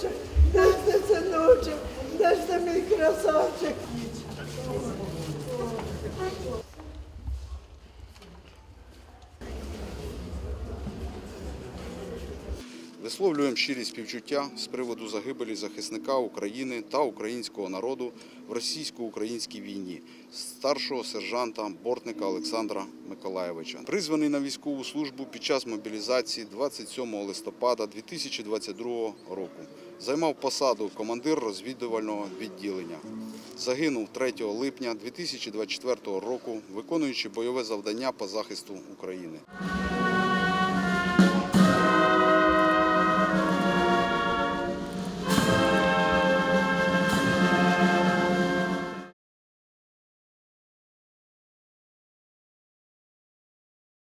синочок, де ж ти синочок, де ж ти мій красавчик? Висловлюємо щирі співчуття з приводу загибелі захисника України та українського народу в російсько-українській війні старшого сержанта Бортника Олександра Миколаєвича. Призваний на військову службу під час мобілізації 27 листопада 2022 року. Займав посаду командир розвідувального відділення. Загинув 3 липня 2024 року, виконуючи бойове завдання по захисту України.